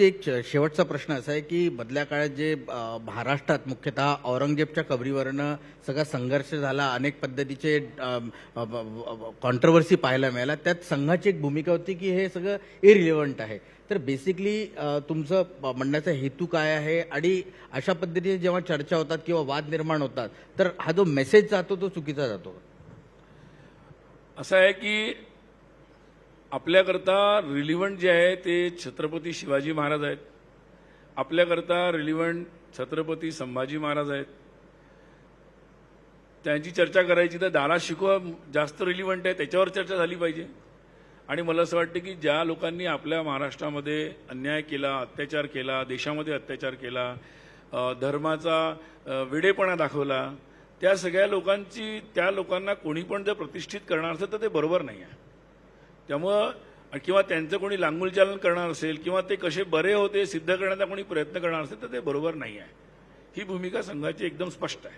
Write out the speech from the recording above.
एक शेवटचा प्रश्न असा आहे की मधल्या काळात जे महाराष्ट्रात मुख्यतः औरंगजेबच्या कबरीवरनं सगळा संघर्ष झाला अनेक पद्धतीचे कॉन्ट्रोवर्सी पाहायला मिळाला त्यात संघाची एक भूमिका होती की हे सगळं इरिलेव्हंट आहे. तर बेसिकली तुमचं म्हणण्याचा हेतू काय आहे? आणि अशा पद्धतीने जेव्हा चर्चा होतात किंवा वाद निर्माण होतात तर हा जो मेसेज जातो तो चुकीचा जातो. असं आहे की आपल्याकरता रिलिव्हंट जे आहे ते छत्रपती शिवाजी महाराज आहेत. आपल्याकरता रिलिव्हंट छत्रपती संभाजी महाराज आहेत. त्यांची चर्चा करायची तर दारा शिकवा जास्त रिलिव्हंट आहे त्याच्यावर चर्चा झाली पाहिजे. आणि मला असं वाटतं की ज्या लोकांनी आपल्या महाराष्ट्रामध्ये अन्याय केला अत्याचार केला देशामध्ये अत्याचार केला धर्माचा वेडेपणा दाखवला त्या सगळ्या लोकांची त्या लोकांना कोणी पण जर प्रतिष्ठित करणार असेल तर ते बरोबर नाही आहे. त्यामुळं किंवा त्यांचं कोणी लांगुलचालन करणार असेल किंवा ते कसे बरे होते सिद्ध करण्याचा कोणी प्रयत्न करणार असेल तर ते बरोबर नाही आहे. ही भूमिका संघाची एकदम स्पष्ट आहे.